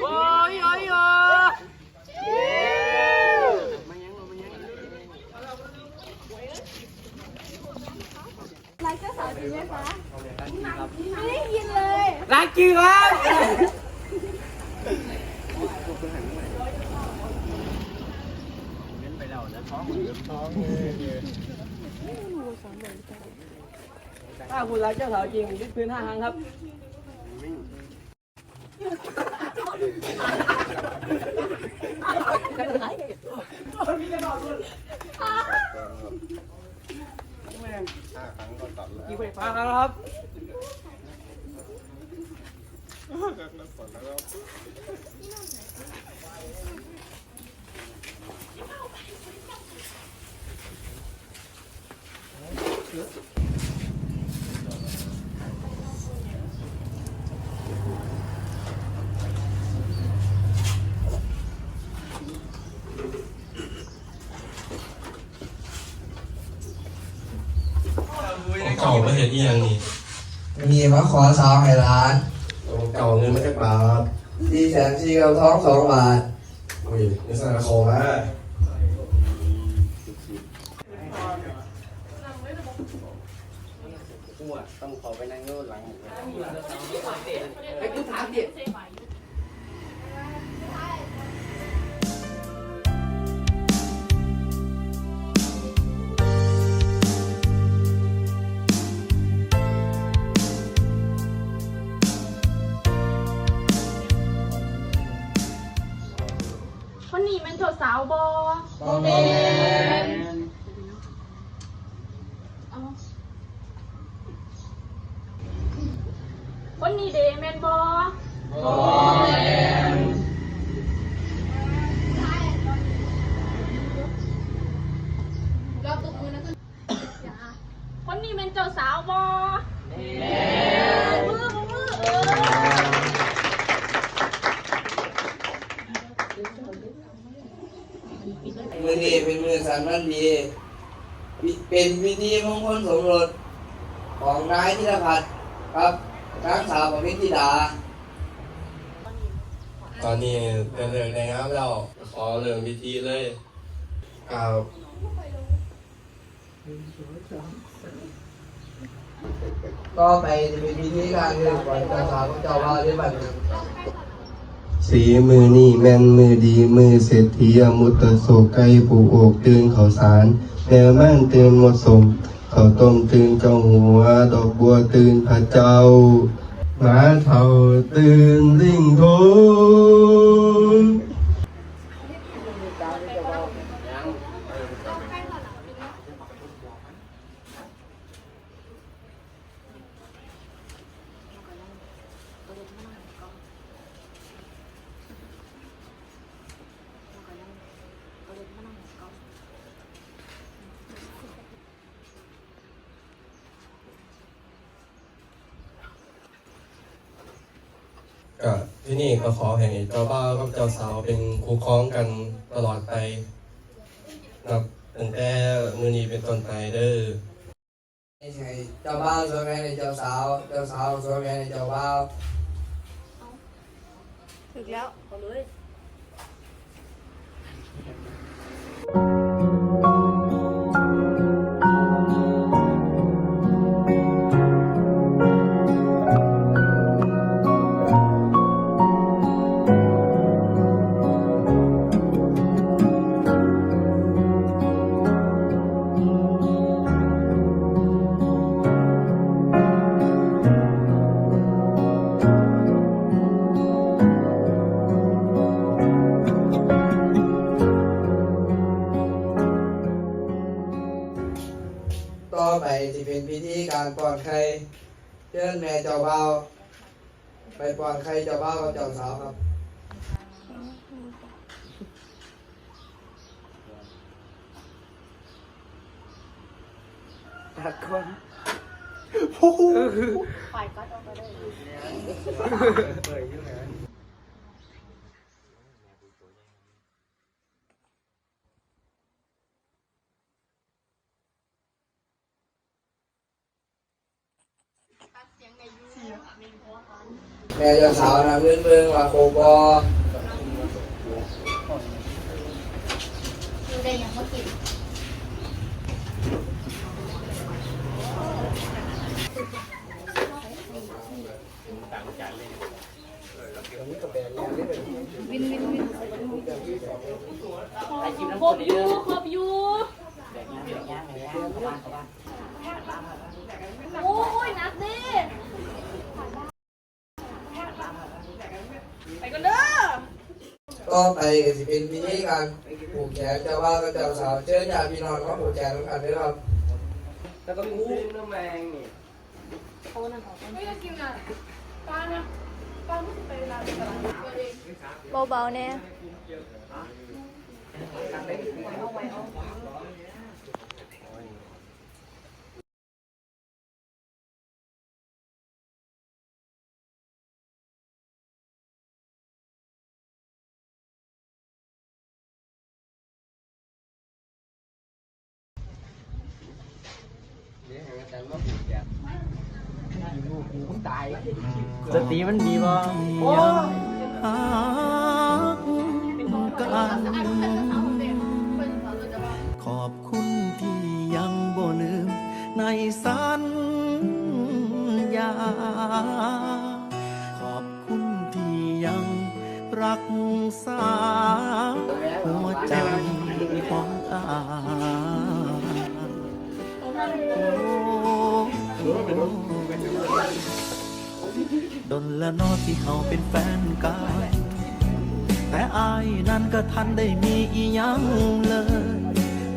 Ôi ôi ôi. Lại chi quá. Đến bây giờ nó khó mình khó. ถ้าคุณรักเจ้าสาวจริงยึดพื้นห้าครั้งครับ ห้าครั้งก็ตัดแล้วกี่ไฟฟ้าครั้งแล้วครับเก่า ไม่เห็นอีหยังนี่มีมาขอสาวให้ร้านเก่าเงินมาจากบาทสี่แสนสี่กับท้องสองบาทอุ้ยนี่สนาคมนะกูอะต้องขอไปนั่งโน่นหลังไอ้กูถามดิ คนนี้เป็นเจ้าสาวบอโมเมนเอาคนนี้เดแมนบอโมเมนคนนี้เป็นเจ้าสาวบอมือมือเออ มือนี้เป็นมือสันวัน ดีวิเป็นพิธีมงคลสมรสของนายธิรพัฒน์ครับนางสาวปณิธิดา ตอนนี้เดินเรื่องในงานแล้วขอเรื่องพิธีเลยกล่าวก็ไปจะเป็นพิธีการเรื่องก่อนเจ้าสาวกับเจ้าบ่าวได้บัดนี้ สีมือนี่แม่นมือดีมือเศรษฐีอมุตตโศกไก่ผูกอกตื่นเขาสารแนวม่านตื่นหมดสมเขาต้มตื่นเจ้าหัว ดอกบัวตื่นพระเจ้าหมาเท่าตื่นลิงโท ก็ที่นี่ก็ขอให้เจ้าบ่าวกับเจ้าสาวเป็นคู่ครองกันตลอดไปนับตั้งแต่มือนี้เป็นต้นไปเด้อไม่ใช่เจ้าบ่าวสวยงามในเจ้าสาว เจ้าสาวสวยงามในเจ้าบ่าวถึกแล้วเอาเลย ป้อนไข่เชิญแม่เจ้าบ่าวไปป้อนไข่เจ้าบ่าวกับเจ้าสาวครับตัดคนปล่อยก็เอาไปได้ แม่เจ้าสาวนะเพื่อนเพื่อนว่าโคบอดูได้ยังเมื่อกี้เครบอยู่ครบอยู่โอ้ยนักดิไปกันเด้อ ก็ไปก็สิเป็นพิธีการผูกแขนเจ้าว่าก็เจ้าสาวเชิญญาติพี่น้องก็ผูกแขนกันด้วยครับแล้วก็คู่น้ำแมงนี่ไม่ได้กินอะป้านะป้าไม่ไปร้านตัวเองเบาๆเนี่ย สติมันดีบ่หักกันขอบคุณที่ยังบ่ลืมในสัญญา ขอบคุณที่ยังรักษาหัวใจของอา ดนและนอที่เขาเป็นแฟนกัน แต่อายนั้นก็ทันได้มีอีหยังเลย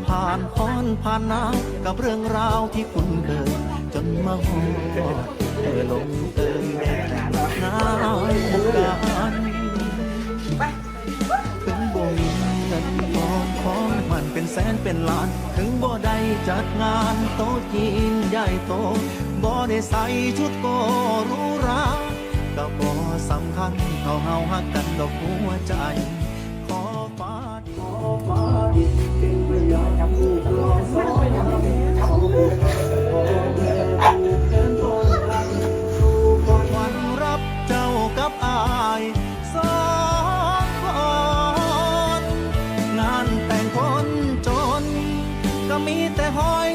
ผ่านค้อนผ่านน้ำกับเรื่องราวที่คุ้นเคยจนมาหอดเธอลงเอยน้ำกันถึงบ่มีเงินทองของมันเป็นแสนเป็นล้าน ถึงบ่ได้จัดงานโต๊ะจีนใหญ่โต บ่ได้ใส่ชุดกหรูหราก็บ่สำคัญเท่าเฮาฮักกันดอกหัวใจ ขอฟ้าดิขอฟ้าดิเป็นประโยชน์กับผู้ตลอดสองวันรับเจ้ากับอายสองคนงานแต่งคนจน ก็มีแต่หอย